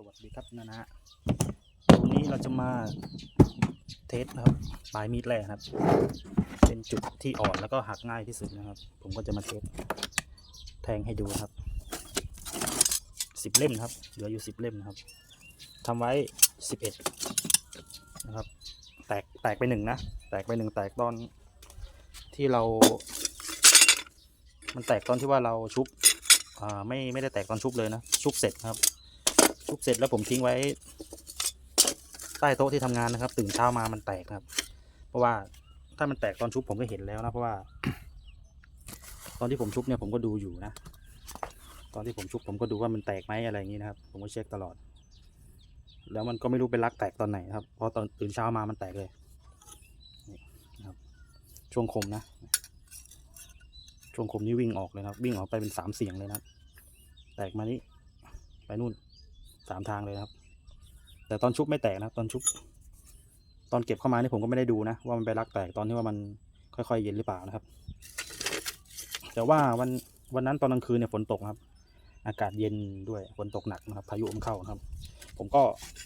สวัสดีครับนะนะวันนี้เราจะมาเทสนะครับปลายมีดแรกครับ เป็นจุดที่อ่อนแล้วก็หักง่ายที่สุดนะครับ ผมก็จะมาเทสแทงให้ดูครับสิบเล่มครับ เหลืออยู่สิบเล่มนะครับทำไว้สิบเอ็ดนะครับ แตกแตกไปหนึ่งนะ แตกไปหนึ่งแตกตอนที่เรา มันแตกตอนที่ว่าเราชุบ อ่า ไม่ไม่ได้แตกตอนชุบเลยนะ ชุบเสร็จครับ ชุบเสร็จแล้วผมทิ้งไว้ ใต้โต๊ะที่ทำงานนะครับ ตื่นเช้ามามันแตกครับ เพราะว่าถ้ามันแตกตอนชุบผมก็เห็นแล้วนะเพราะว่า ตอนที่ผมชุบเนี่ยผมก็ดูอยู่นะ ตอนที่ผมชุบผมก็ดูว่ามันแตกไหมอะไรอย่างนี้นะครับ ผมก็เช็คตลอด แล้วมันก็ไม่รู้เป็นรักแตกตอนไหนครับเพราะตอนตื่นเช้ามามันแตกเลยนี่นะครับช่วงคมนะช่วงคมนี่วิ่งออกเลยนะครับ วิ่งออกไปเป็นสามเสียงเลยนะ แตกมานี้ไปนู่น สามทางเลยครับ แต่ตอนชุบไม่แตกนะตอนชุบ ตอนเก็บเข้ามานี่ผมก็ไม่ได้ดูนะ ว่ามันไปรักแตกตอนที่ว่ามันค่อยๆเย็นหรือเปล่านะครับ แต่ว่าวันวันนั้นตอนกลางคืนเนี่ยฝนตกครับ อากาศเย็นด้วยฝนตกหนักนะครับ พายุมันเข้านะครับ ผมก็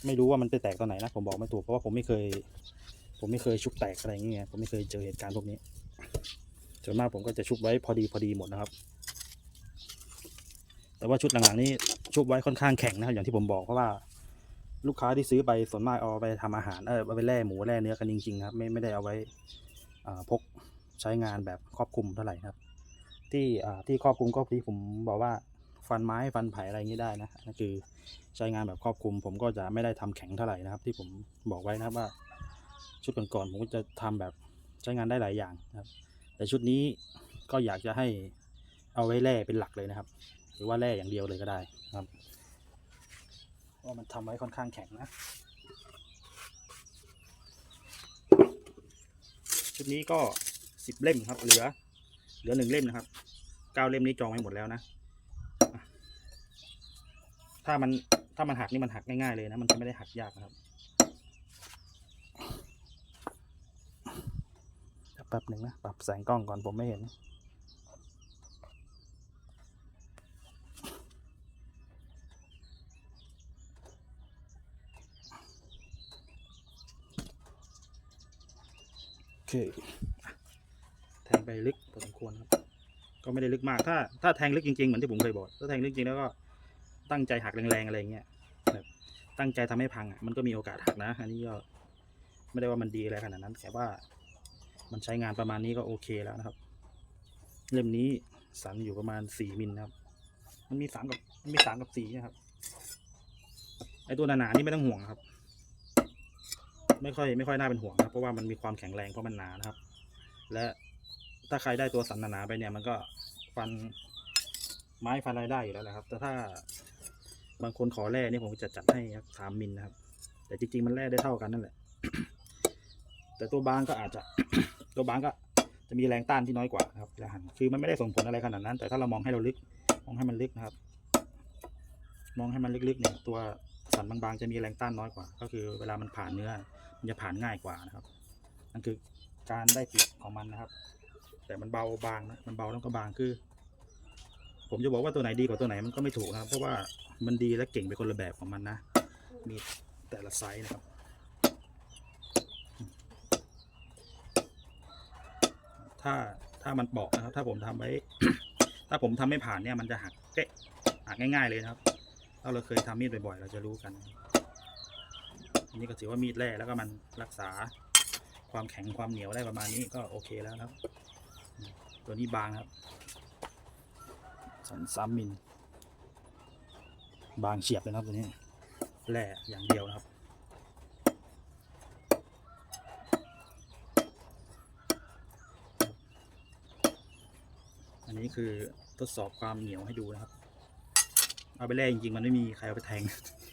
ไม่รู้ว่ามันไปแตกตอนไหนนะผมบอกไม่ถูกเพราะว่าผมไม่เคย ผมไม่เคยชุบแตกอะไรอย่างเงี้ยผมไม่เคยเจอเหตุการณ์พวกนี้ส่วนมากผมก็จะชุบไว้พอดีพอดีหมดนะครับ แต่ว่าชุดหลังๆนี้ชุบไว้ค่อนข้างแข็งนะครับอย่างที่ผมบอกเพราะว่าลูกค้าที่ซื้อไปส่วนมากเอาไปทำอาหารเออเอาไปแล่หมูแล่เนื้อกันจริงๆครับไม่ไม่ได้เอาไว้พกใช้งานแบบครอบคลุมเท่าไหร่นะครับ ที่ที่ครอบคลุมก็ที่ผมบอกว่าฟันไม้ฟันไผ่อะไรอย่างนี้ได้นะนั่นคือใช้งานแบบครอบคลุม ผมก็จะไม่ได้ทำแข็งเท่าไหร่นะครับ ที่ผมบอกไว้นะครับว่า ชุดก่อนๆผมก็จะทำแบบใช้งานได้หลายอย่างนะครับ แต่ชุดนี้ก็อยากจะให้เอาไว้แร่เป็นหลักเลยนะครับ รือว่าแร่อย่างเดียวเลยก็ได้นะครับเพรามันทำไว้ค่อนข้างแข็งนะชุดนี้ก็สิบเล่มครับ เหลือ เหลือหนึ่งเล่มนะครับเก้าเล่มนี้จองไว้หมดแล้วนะถ้ามันถ้ามันหักนี่มันหักง่ายๆเลยนะมันจะไม่ได้หักยากนะครับแป๊บหนึ่งนะปรับแสงกล้องก่อนผมไม่เห็น เคแทงไปลึกพอสมควรครับ ก็ไม่ได้ลึกมาก ถ้าถ้าแทงลึกจริงๆเหมือนที่ผมเคยบอก ถ้าแทงลึกจริงแล้วก็ตั้งใจหักแรงๆอะไรเงี้ยแบบตั้งใจทำให้พังอะมันก็มีโอกาสหักนะ อันนี้ก็ไม่ได้ว่ามันดีอะไรขนาดนั้นแต่ว่า มันใช้งานประมาณนี้ก็โอเคแล้วนะครับ เล่มนี้สันอยู่ประมาณสี่มิลนะครับ มันมีสามกับมันมีสามกับสี่นะครับไอตัวหนาๆนี่ไม่ต้องห่วงครับ ไม่ค่อยไม่ค่อยน่าเป็นห่วงนะครับเพราะว่ามันมีความแข็งแรงเพราะมันหนานะครับ และถ้าใครได้ตัวสันหนาไปเนี่ย มันก็ฟันไม้ฟันอะไรได้อยู่แล้วนะครับ แต่ถ้าบางคนขอแร่เนี่ยผมจะจัดให้สามมิลนะครับ แต่จริงๆมันแร่ได้เท่ากันนั่นแหละ แต่ตัวบางก็อาจจะ ตัวบางก็จะมีแรงต้านที่น้อยกว่านะครับเวลาหันคือมันไม่ได้ส่งผลอะไรขนาดนั้น แต่ถ้าเรามองให้เราลึก มองให้มันลึกนะครับ มองให้มันลึกๆเนี่ยตัวสันบางๆจะมีแรงต้านน้อยกว่า ก็คือเวลามันผ่านเนื้อ มันจะผ่านง่ายกว่านะครับ นั่นคือการได้เปรียบของมันนะครับ แต่มันเบาบางนะมันเบาแล้วก็บางคือ ผมจะบอกว่าตัวไหนดีกว่าตัวไหนมันก็ไม่ถูกนะครับ เพราะว่ามันดีและเก่งไปคนละแบบของมันนะ มีแต่ละไซส์นะครับถ้าถ้ามันเปาะนะครับ ถ้าผมทำไว้ ถ้าผมทำไม่ผ่านเนี่ยมันจะหักเก๊ะหักง่าย ๆเลยนะครับ ถ้าเราเคยทำมีดบ่อยๆ เราจะรู้กันนะครับ อันนี้ก็ถือว่ามีดแร่แล้วก็มันรักษาความแข็งความเหนียวได้ประมาณนี้ก็โอเคแล้วครับ ตัวนี้บางครับสันสามมิลบางเฉียบเลยครับตัวนี้แร่อย่างเดียวนะครับอันนี้คือทดสอบความเหนียวให้ดูนะครับ เอาไปแล่จริงๆมันไม่มีใครเอาไปแทง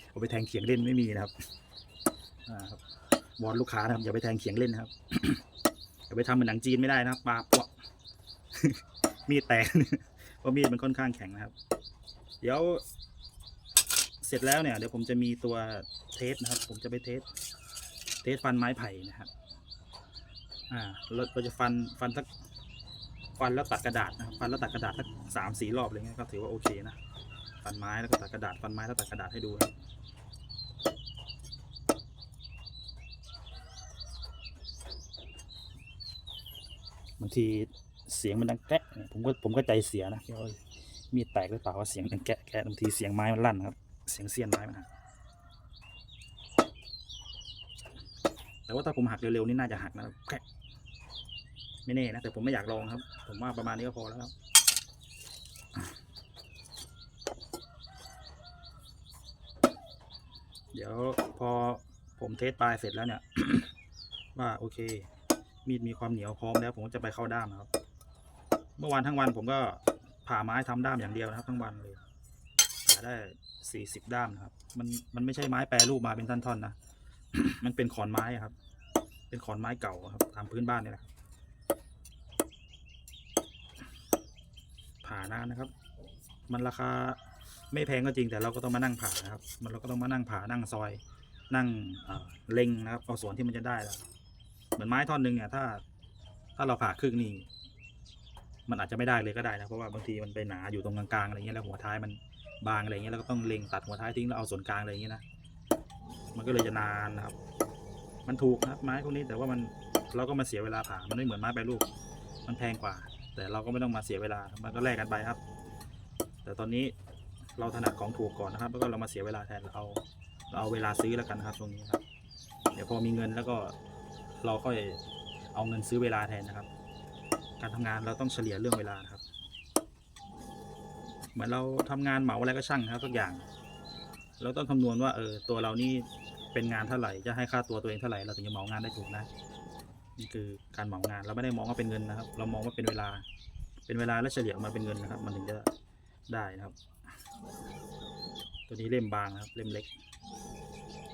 เอาไปแทงเขียงเล่นไม่มีนะครับ อ่าครับวอนลูกค้านะครับอย่าไปแทงเขียงเล่นนะครับ อย่าไปทำเหมือนหนังจีนไม่ได้นะครับปลาปวก มีดแตก เพราะมีดมันค่อนข้างแข็งนะครับ เดี๋ยว เสร็จแล้วเนี่ยเดี๋ยวผมจะมีตัวเทสนะครับ ผมจะไปเทส เทสฟันไม้ไผ่นะครับ อ่าเราเราจะฟันฟันสักฟันแล้วตัดกระดาษนะครับฟันแล้วตัดกระดาษสักสามสี่รอบอะไรเงี้ยก็ถือว่าโอเคนะฟันไม้แล้วก็ตัดกระดาษฟันไม้แล้วตัดกระดาษให้ดูนะครับ บางทีเสียงมันดังแกะผมก็ผมก็ใจเสียนะมีแตกหรือเปล่าว่าเสียงดังแกะแกะบางทีเสียงไม้มันลั่นครับ เสียงเสียนไม้มันหักแต่ว่าถ้าผมหักเร็วๆนี่น่าจะหักนะแกะไม่แน่นะแต่ผมไม่อยากลองครับ ผมว่าประมาณนี้ก็พอแล้วครับเดี๋ยวพอผมเทสปลายเสร็จแล้วเนี่ย ว่าโอเค มีดมีความเหนียวพร้อมแล้ว ผมก็จะไปเข้าด้ามนะครับ เมื่อวานทั้งวันผมก็ผ่าไม้ทำด้ามอย่างเดียวนะครับ ทั้งวันเลยผ่าได้สี่สิบด้ามนะครับ มันมันไม่ใช่ไม้แปรรูปมาเป็นท่อนๆนะมันเป็นขอนไม้ครับ เป็นขอนไม้เก่าครับตามพื้นบ้านนี่แหละผ่านานนะครับ มันราคาไม่แพงก็จริงแต่เราก็ต้องมานั่งผ่านะครับ มันเราก็ต้องมานั่งผ่านั่งซอย นั่งเอ่อเล็งนะครับเอาส่วนที่มันจะได้แล้ว เหมือนไม้ท่อนหนึ่งเนี่ยถ้า ถ้าเราผ่าครึ่งนี่มันอาจจะไม่ได้เลยก็ได้นะเพราะว่าบางทีมันไปหนาอยู่ตรงกลางๆอะไรเงี้ยแล้วหัวท้ายมันบางอะไรเงี้ยแล้วก็ต้องเล็งตัดหัวท้ายทิ้งแล้วเอาส่วนกลางอะไรอย่างเงี้ยนะมันก็เลยจะนานนะครับ มันถูกนะครับไม้พวกนี้แต่ว่ามันเราก็มาเสียเวลาผ่ามันไม่เหมือนไม้แปรรูปมันแพงกว่า แต่เราก็ไม่ต้องมาเสียเวลามันก็แลกกันไปครับ แต่ตอนนี้เราถนัดของถูกก่อนนะครับ แล้วก็เรามาเสียเวลาแทนเราเอาเราเอาเวลาซื้อแล้วกันครับช่วงนี้ครับ เดี๋ยวพอมีเงินแล้วก็ เราค่อยเอาเงินซื้อเวลาแทนนะครับ การทำงานเราต้องเฉลี่ยเรื่องเวลานะครับ เหมือนเราทำงานเหมาอะไรก็ช่างนะครับทุกอย่าง เราต้องคำนวณว่าเออตัวเรานี่เป็นงานเท่าไหร่จะให้ค่าตัวตัวเองเท่าไหร่เราถึงจะเหมางานได้ถูกนะนี่คือการเหมางานเราไม่ได้มองว่าเป็นเงินนะครับ เรามองว่าเป็นเวลา เป็นเวลาและเฉลี่ยมาเป็นเงินนะครับ มันถึงจะได้นะครับ ตัวนี้เล่มบางนะครับ เล่มเล็ก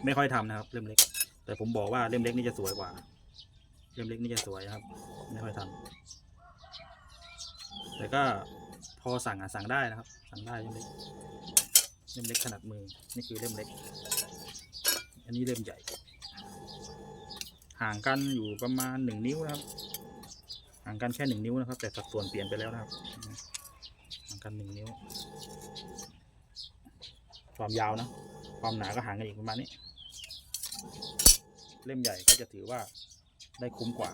ไม่ค่อยทำนะครับ เล่มเล็ก แต่ผมบอกว่าเล่มเล็กนี่จะสวยกว่า เล่มเล็กนี่จะสวยนะครับ ไม่ค่อยทำแต่ก็พอสั่งอะสั่งได้นะครับ สั่งได้เล่มเล็กเล่มเล็กขนาดมือนี่คือเล่มเล็ก อันนี้เล่มใหญ่ ห่างกันอยู่ประมาณหนึ่งนิ้วนะครับ ห่างกันแค่หนึ่งนิ้วนะครับ แต่สัดส่วนเปลี่ยนไปแล้วนะครับ ห่างกันหนึ่งนิ้ว ความยาวนะ ความหนาก็ห่างกันอีกประมาณนี้ เล่มใหญ่ก็จะถือว่า ได้คุ้มกว่า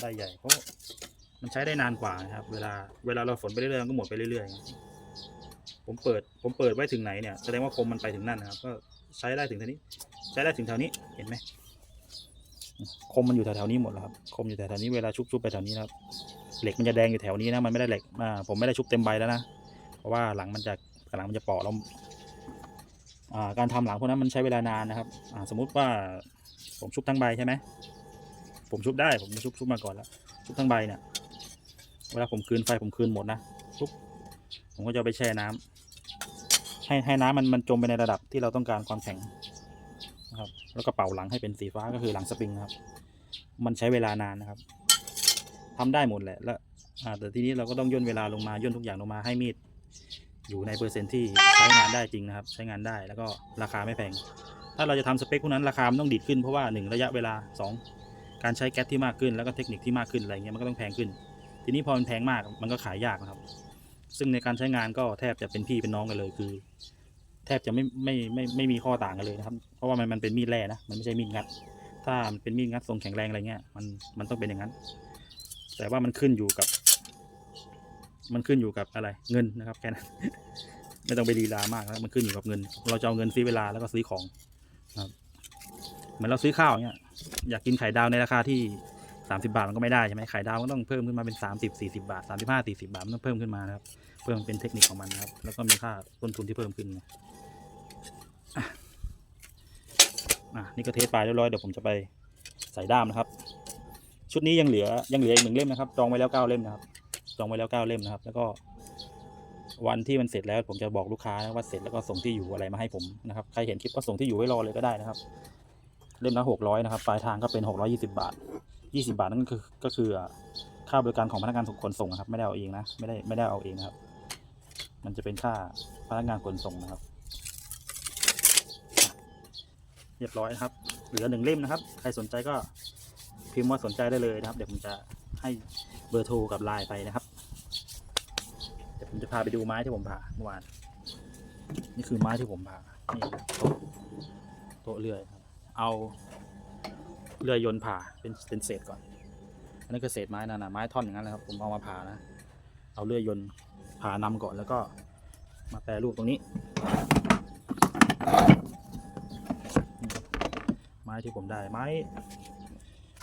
ได้ใหญ่เพราะมันใช้ได้นานกว่านะครับ เวลาเวลาเราฝนไปเรื่อยๆก็หมดไปเรื่อยๆผมเปิดผมเปิดไว้ถึงไหนเนี่ยแสดงว่าคมมันไปถึงนั่นนะครับ ก็ใช้ได้ถึงเท่านี้ ใช้ได้ถึงแถวนี้เห็นไหมคมมันอยู่แถวๆนี้หมดแล้วครับคมอยู่แถวๆนี้เวลาชุบๆไปแถวนี้นะครับ เหล็กมันจะแดงอยู่แถวนี้นะมันไม่ได้เหล็กอ่าผมไม่ได้ชุบเต็มใบแล้วนะเพราะว่าหลังมันจะหลังมันจะปาะแล้วอ่าการทำหลังพวกนั้นมันใช้เวลานานนะครับสมมุติว่าผมชุบทั้งใบใช่ไหม ผมชุบได้ผมชุบชุบมาก่อนแล้วชุบทั้งใบเนี่ยเวลาผมคืนไฟผมคืนหมดนะชุบผมก็จะไปแช่น้ำให้ให้น้ำมันมันจมไปในระดับที่เราต้องการความแข็งนะครับ แล้วก็เป่าหลังให้เป็นสีฟ้าก็คือหลังสปริงครับ มันใช้เวลานานนะครับทำได้หมดแหละแล้วแต่ทีนี้เราก็ต้องย่นเวลาลงมาย่นทุกอย่างลงมาให้มีดอยู่ในเปอร์เซ็นต์ที่ใช้งานได้จริงนะครับ ใช้งานได้แล้วก็ราคาไม่แพง ถ้าเราจะทำสเปคพวกนั้นราคามันต้องดีดขึ้นเพราะว่าหนึ่งระยะเวลาสอง การใช้แก๊สที่มากขึ้นแล้วก็เทคนิคที่มากขึ้นอะไรเงี้ยมันก็ต้องแพงขึ้น ทีนี้พอมันแพงมากมันก็ขายยากนะครับ ซึ่งในการใช้งานก็แทบจะเป็นพี่เป็นน้องกันเลยคือ แทบจะไม่ไม่ไม่ไม่มีข้อต่างกันเลยนะครับเพราะว่ามันมันเป็นมีดแร่นะมันไม่ใช่มีดงัด ถ้ามันเป็นมีดงัดทรงแข็งแรงอะไรเงี้ยมันมันต้องเป็นอย่างนั้น แต่ว่ามันขึ้นอยู่กับ มันขึ้นอยู่กับอะไรเงินนะครับแค่นั้นไม่ต้องไปลีลามากแล้วมันขึ้นอยู่กับเงิน เราจะเอาเงินซื้อเวลาแล้วก็ซื้อของนะครับเหมือนเราซื้อข้าวเนี่ย อยากกินไข่ดาวในราคาที่สามสิบาทมันก็ไม่ได้ใช่ไหมไข่ดาวก็ต้องเพิ่มขึ้นมาเป็นสามสิบสี่สิบาทสามสิบห้าสี่สิบาทมันต้องเพิ่มขึ้นมานะครับ เพิ่มเป็นเทคนิคของมันนะครับ แล้วก็มีค่าต้นทุนที่เพิ่มขึ้นนะอะอะนี่ก็เทสไปเรียบร้อยเดี๋ยวผมจะไปใส่ด้ามนะครับ ชุดนี้ยังเหลือยังเหลืออีกหนึ่งเล่มนะครับจองไว้แล้วเก้าเล่มนะครับจองไว้แล้วเก้าเล่มนะครับ แล้วก็วันที่มันเสร็จแล้วผมจะบอกลูกค้านะว่าเสร็จแล้วก็ส่งที่อยู่อะไรมาให้ผมนะครับใครเห็นคลิปก็ส่งที่อยู่ไว้รอเลยก็ได้นะครับ เล่มละหกร้อยนะครับ ปลายทางก็เป็นหกร้อยี่สิบาทยี่สิบาทนั่นก็คือก็คือค่าบริการของพนักงานขนส่งนะครับ ไม่ได้เอาเองนะ ไม่ได้ไม่ได้เอาเองนะครับ มันจะเป็นค่าพนักงานขนส่งนะครับ เรียบร้อยนะครับ เหลือหนึ่งเล่มนะครับ ใครสนใจก็พิมพ์ว่าสนใจได้เลยนะครับ เดี๋ยวผมจะให้เบอร์โทรกับไลน์ไปนะครับ เดี๋ยวผมจะพาไปดูไม้ที่ผมผ่าเมื่อวาน นี่คือไม้ที่ผมผ่านี่โต๊ะเลื่อย เอาเลื่อยยนต์ผ่าเป็นเป็นเศษก่อน อันนี่คือเศษไม้นะนะไม้ท่อนอย่างนั้นแหละครับผมเอามาผ่านะ เอาเลื่อยยนต์ผ่านำก่อนแล้วก็มาแปรรูปตรงนี้ ไม้ที่ผมได้ไม้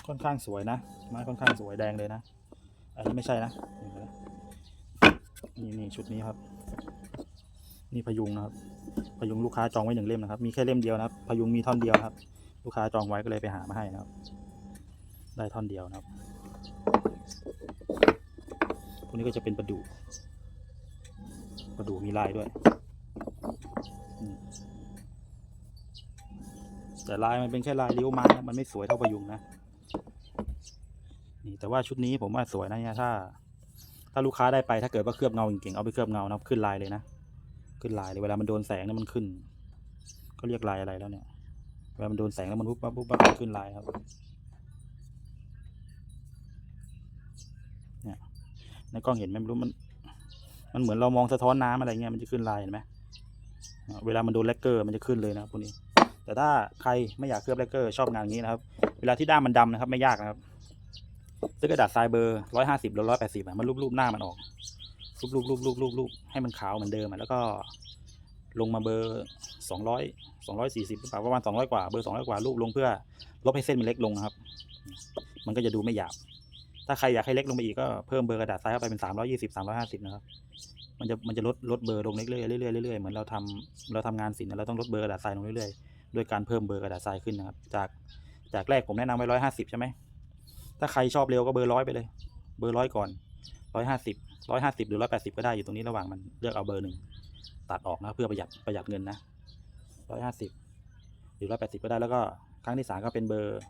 ค่อนข้างสวยนะ ไม้ค่อนข้างสวยแดงเลยนะ อันนี้ไม่ใช่นะนี่นี่ชุดนี้ครับ นี่พยุงนะครับ พยุงลูกค้าจองไว้หนึ่งเล่มนะครับ มีแค่เล่มเดียวนะครับ พยุงมีท่อนเดียวครับ ลูกค้าจองไว้ก็เลยไปหามาให้นะครับ ได้ท่อนเดียวนะครับพวกนี้ก็จะเป็นประดู่ประดู่มีลายด้วย แต่ลายมันเป็นแค่ลายริ้วไม้นะมันไม่สวยเท่าพยุงนะ นี่แต่ว่าชุดนี้ผมว่าสวยนะเนี่ยถ้า ถ้าลูกค้าได้ไปถ้าเกิดว่าเคลือบเงาจริงๆเอาไปเคลือบเงานะครับขึ้นลายเลยนะ ขึ้นลายเลยเวลามันโดนแสงเนี่ยมันขึ้นเขาเรียกลายอะไรแล้วเนี่ย วลามันโดนแสงแล้วมันปุ๊บปั๊บปุ๊บปั๊บขึ้นลายครับเนี่ยในกล้องเห็นไหมไม่รู้มัน มันเหมือนเรามองสะท้อนน้ำอะไรเงี้ยมันจะขึ้นลายเห็นไหมเวลามันโดนแลกเกอร์มันจะขึ้นเลยนะครับพวกนี้ แต่ถ้าใครไม่อยากเคลือบแลกเกอร์ชอบงานอย่างนี้นะครับ เวลาที่ด้ามมันดำนะครับ ไม่ยากนะครับซื้อกระดาษทรายเบอร์ร้อยห้าสิบหรือร้อยแปดสิบมันรูปๆหน้ามันออกรูปรูปรูปรูปรูปรูปให้มันขาวเหมือนเดิมแล้วก็ ลงมาเบอร์สองร้อยสองร้อยสี่สิบหรือเปล่าประมาณสองร้อยกว่าเบอร์สองร้อยกว่ารูปลงเพื่อลบให้เส้นมันเล็กลงนะครับ มันก็จะดูไม่หยาบ ถ้าใครอยากให้เล็กลงไปอีกก็เพิ่มเบอร์กระดาษทรายเข้าไปเป็นสามร้อยี่สิบสามร้อยห้าสิบนะครับ มันจะมันจะลดลดเบอร์ลงเรื่อยเรื่อยเรื่อยเหมือนเราทำเราทำงานศิลป์เราต้องลดเบอร์กระดาษทรายลงเรื่อยๆด้วยการเพิ่มเบอร์กระดาษทรายขึ้นนะครับ จากจากแรกผมแนะนำไว้ร้อยห้าสิบใช่ไหมถ้าใครชอบเร็วก็เบอร์ร้อยไปเลย เบอร์ร้อยก่อนร้อยห้าสิบร้อยห้าสิบหรือร้อยแปดสิบก็ได้อยู่ตรงนี้ระหว่างมันเลือกเอาเบอร์หนึ่ง ตัดออกนะเพื่อประหยัดประหยัดเงินนะร้อยห้าสิบหรือร้อยแปดสิบก็ได้แล้วก็ครั้งที่สามก็เป็นเบอร์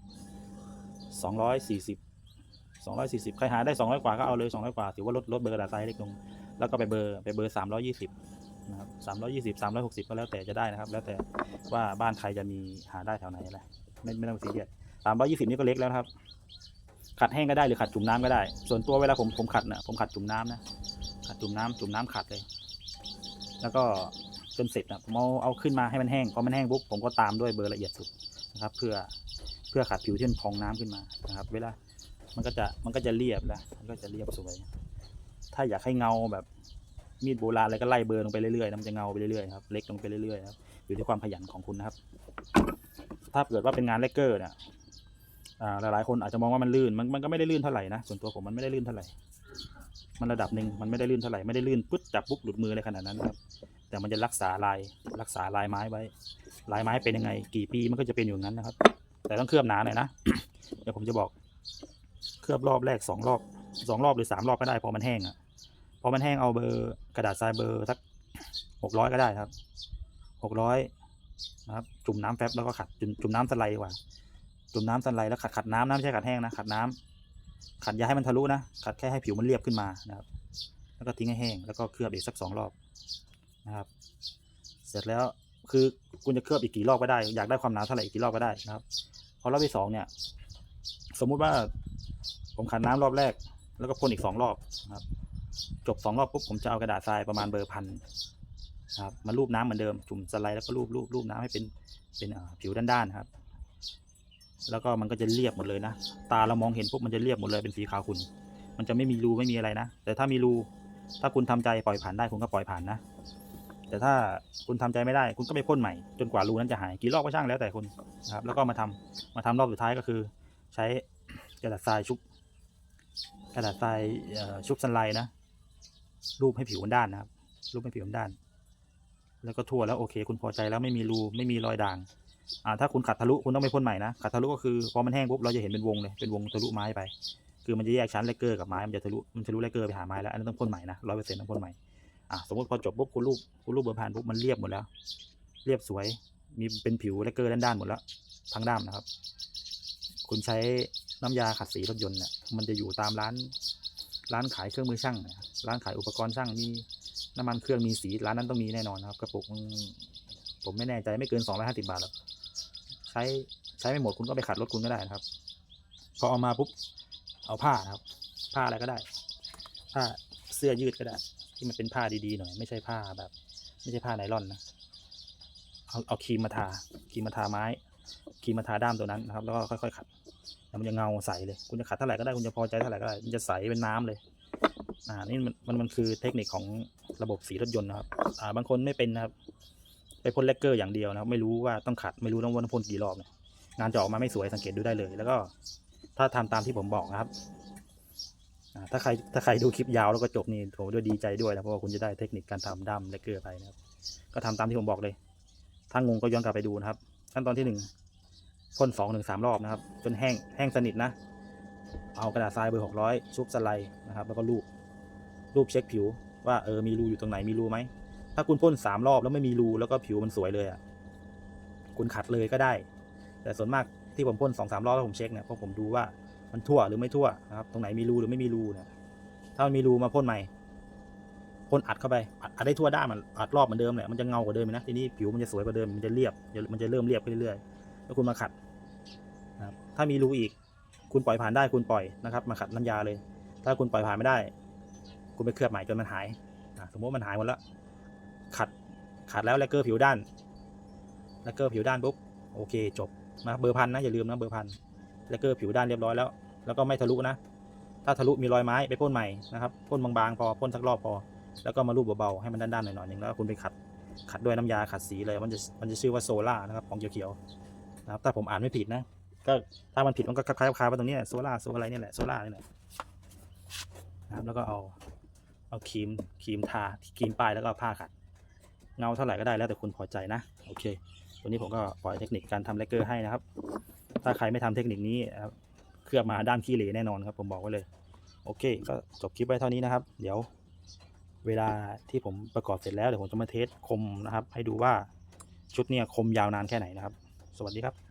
สองร้อยสี่สิบสองร้อยสี่สิบใครหาได้สองร้อยกว่าก็เอาเลยสองร้อยกว่าถือว่าลดลดเบอร์กระดาษทรายเล็กลง แล้วก็ไปเบอร์ไปเบอร์สามร้อยยี่สิบนะครับสามร้อยี่สิบสามร้อยหกสิบก็แล้วแต่จะได้นะครับ แล้วแต่ว่าบ้านใครจะมีหาได้แถวไหนอะไรไม่ไม่ต้องซีเรียสสามร้อยี่สิบนี่ก็เล็กแล้วครับ ขัดแห้งก็ได้หรือขัดจุ่มน้ำก็ได้ ส่วนตัวเวลาผมผมขัดนะผมขัดจุ่มน้ำนะขัดจุ่มน้ำจุ่มน้ำขัดเลย แล้วก็จนเสร็จนะผมเอาเอาขึ้นมาให้มันแห้งพอมันแห้งปุ๊บผมก็ตามด้วยเบอร์ละเอียดสุดนะครับเพื่อเพื่อขัดผิวที่มันพองน้ำขึ้นมานะครับ เวลามันก็จะมันก็จะเรียบแล้วมันก็จะเรียบสวยถ้าอยากให้เงาแบบมีดโบราณอะไรก็ไล่เบอร์ลงไปเรื่อยๆนะมันจะเงาไปเรื่อยๆครับเล็กลงไปเรื่อยๆครับอยู่ที่ความขยันของคุณนะครับ ถ้าเกิดว่าเป็นงานเลกเกอร์เนี่ยอ่าหลายๆคนอาจจะมองว่ามันลื่นมันมันก็ไม่ได้ลื่นเท่าไหร่นะส่วนตัวผมมันไม่ได้ลื่นเท่าไหร่ มันระดับหนึ่งมันไม่ได้ลื่นเท่าไหร่ไม่ได้ลื่นปึ๊ดจับปุ๊บหลุดมืออะไรขนาดนั้นครับ แต่มันจะรักษาลายรักษาลายไม้ไว้ ลายไม้เป็นยังไง กี่ปีมันก็จะเป็นอยู่งั้นนะครับ แต่ต้องเคลือบหนาหน่อยนะเดี๋ยวผมจะบอก เคลือบรอบแรกสองรอบสองรอบหรือสามรอบก็ได้พอมันแห้งอะพอมันแห้งเอาเบอร์กระดาษทรายเบอร์สักหกร้อยก็ได้ครับหกร้อยนะครับจุ่มน้ำแฟบแล้วก็ขัดจุ่มน้ำสไลด์กว่า จุ่มน้ำสไลด์แล้วขัดขัดน้ำนะไม่ใช่ขัดแห้งนะขัดน้ำ ขัดอยาให้มันทะลุนะขัดแค่ให้ผิวมันเรียบขึ้นมานะครับ แล้วก็ทิ้งให้แห้งแล้วก็เคลือบอีกสักสองรอบนะครับ เสร็จแล้วคือคุณจะเคลือบอีกกี่รอบก็ได้ อยากได้ความหนาเท่าไหร่อีกกี่รอบก็ได้นะครับ พอรอบที่สองเนี่ย สมมุติว่าผมขัดน้ำรอบแรก แล้วก็พ่นอีกสองรอบนะครับ จบสองรอบปุ๊บผมจะเอากระดาษทรายประมาณเบอร์พันนะครับมารูปน้ำเหมือนเดิมจุ่มสไลด์แล้วก็รูปรูปรูปน้ำให้เป็นเป็นผิวด้านๆครับ แล้วก็มันก็จะเรียบหมดเลยนะ ตาเรามองเห็นปุ๊บมันจะเรียบหมดเลยเป็นสีขาวขุ่นมันจะไม่มีรูไม่มีอะไรนะ แต่ถ้ามีรู ถ้าคุณทำใจปล่อยผ่านได้คุณก็ปล่อยผ่านนะ แต่ถ้าคุณทำใจไม่ได้ คุณก็ไปพ่นใหม่จนกว่ารูนั้นจะหายกี่รอบก็ช่างแล้วแต่คุณนะครับ แล้วก็มาทำมาทำรอบสุดท้ายก็คือ ใช้กระดาษทรายชุบกระดาษทรายชุบสไลด์นะ รูปให้ผิวมันด้านนะครับ รูปให้ผิวมันด้าน แล้วก็ทั่วแล้วโอเค คุณพอใจแล้วไม่มีรูไม่มีรอยด่าง อ่าถ้าคุณขัดทะลุคุณต้องไปพ่นใหม่นะขัดทะลุก็คือพอมันแห้งปุ๊บเราจะเห็นเป็นวงเลยเป็นวงทะลุไม้ไป คือมันจะแยกชั้นเลกเกอร์กับไม้มันจะทะลุมันทะลุเลกเกอร์ไปหาไม้แล้วอันนั้นต้องพ่นใหม่นะร้อยเปอร์เซ็นต์ต้องพ่นใหม่อ่าสมมติพอจบปุ๊บคุณรูปคุณรูปเบอร์ผ่านปุ๊บมันเรียบหมดแล้ว เรียบสวยมีเป็นผิวเลกเกอร์ด้านๆหมดแล้วทั้งด้ามนะครับ คุณใช้น้ำยาขัดสีรถยนต์เนี่ยมันจะอยู่ตามร้านร้านขายเครื่องมือช่างร้านขายอุปกรณ์ช่างมีน้ำมันเครื่องมีสีร้านนั้นต้องมีแน่นอนครับกระปุกผมไม่แน่ใจไม่เกินสองร้อยห้าสิบาทหรอก ใช้ใช้ไม่หมดคุณก็ไปขัดรถคุณก็ได้นะครับ พอเอามาปุ๊บเอาผ้านะครับ ผ้าอะไรก็ได้ ผ้าเสื้อยืดก็ได้ ที่มันเป็นผ้าดีๆหน่อย ไม่ใช่ผ้าแบบ ไม่ใช่ผ้าไนล่อนนะเอาเอาครีมมาทาครีมมาทาไม้ครีมมาทาด้ามตัวนั้นนะครับ แล้วก็ค่อยๆขัดแล้วมันจะเงาใสเลย คุณจะขัดเท่าไหร่ก็ได้คุณจะพอใจเท่าไหร่ก็ได้มันจะใสเป็นน้ำเลยอ่านี่มันมันมันคือเทคนิคของระบบสีรถยนต์นะครับ อ่าบางคนไม่เป็นนะครับ ไปพ่นเลกเกอร์อย่างเดียวนะครับไม่รู้ว่าต้องขัดไม่รู้ต้องวนพ่นกี่รอบเนี่ยงานจะออกมาไม่สวยสังเกตดูได้เลย แล้วก็ถ้าทำตามที่ผมบอกนะครับถ้าใครถ้าใครดูคลิปยาวแล้วก็จบนี่ผมด้วยดีใจด้วยนะเพราะว่าคุณจะได้เทคนิคการทำดั้มเลกเกอร์ไปนะครับ ก็ทำตามที่ผมบอกเลย ถ้างงก็ย้อนกลับไปดูนะครับ ขั้นตอนที่หนึ่งพ่นสองถึงสามรอบนะครับ จนแห้งแห้งสนิทนะ เอากระดาษทรายเบอร์หกร้อยชุบสไลด์นะครับ แล้วก็รูปรูปเช็คผิวว่าเออมีรูอยู่ตรงไหนมีรูไหม ถ้าคุณพ่นสามรอบแล้วไม่มีรูแล้วก็ผิวมันสวยเลยอะ คุณขัดเลยก็ได้ แต่ส่วนมากที่ผมพ่นสองสามรอบแล้วผมเช็คเนี่ยเพราะผมดูว่ามันทั่วหรือไม่ทั่วนะครับ ตรงไหนมีรูหรือไม่มีรูเนี่ย ถ้ามันมีรูมาพ่นใหม่พ่นอัดเข้าไปอัดอัดได้ทั่วด้านมันอัดรอบเหมือนเดิมแหละมันจะเงากว่าเดิมนะทีนี้ผิวมันจะสวยกว่าเดิมมันจะเรียบมันจะเริ่มเรียบขึ้นเรื่อยๆแล้วคุณมาขัดนะครับถ้ามีรูอีก คุณปล่อยผ่านได้คุณปล่อยนะครับ มาขัดน้ำยาเลย ถ้าคุณปล่อยผ่านไม่ได้ คุณไปเคลือบใหม่จนมันหายอะสมมติมันหายหมดแล้ว ขัดขัดแล้วแลกเกอร์ผิวด้านแลกเกอร์ผิวด้านปุ๊บโอเคจบนะเบอร์พันนะอย่าลืมนะเบอร์พันแลกเกอร์ผิวด้านเรียบร้อยแล้ว แล้วก็ไม่ทะลุนะ ถ้าทะลุมีรอยไม้ไปพ่นใหม่นะครับพ่นบางๆพอพ่นสักรอบพอ แล้วก็มารูปเบาๆให้มันด้านๆหน่อยๆหนึ่งแล้วคุณไปขัดขัดด้วยน้ำยาขัดสีเลยมันจะมันจะชื่อว่าโซล่านะครับของเขียวๆนะครับถ้าผมอ่านไม่ผิดนะก็ถ้ามันผิดมันก็คล้ายๆคายๆว่าตรงนี้โซล่าโซอะไรเนี่ยแหละโซล่านี่แหละนะครับแล้วก็เอาเอาครีมครีมทาครีมป้ายแล้วก็เอาผ้าขัด เงาเท่าไหร่ก็ได้แล้วแต่คุณพอใจนะโอเควันนี้ผมก็ปล่อยเทคนิคการทำเลกเกอร์ให้นะครับ ถ้าใครไม่ทำเทคนิคนี้นะครับเคลือบมาด้านขี้เหร่แน่นอนครับ ผมบอกไว้เลย โอเค ก็จบคลิปไว้เท่านี้นะครับ เดี๋ยวเวลาที่ผมประกอบเสร็จแล้วเดี๋ยวผมจะมาเทสคมนะครับ ให้ดูว่าชุดเนี่ยคมยาวนานแค่ไหนนะครับ สวัสดีครับ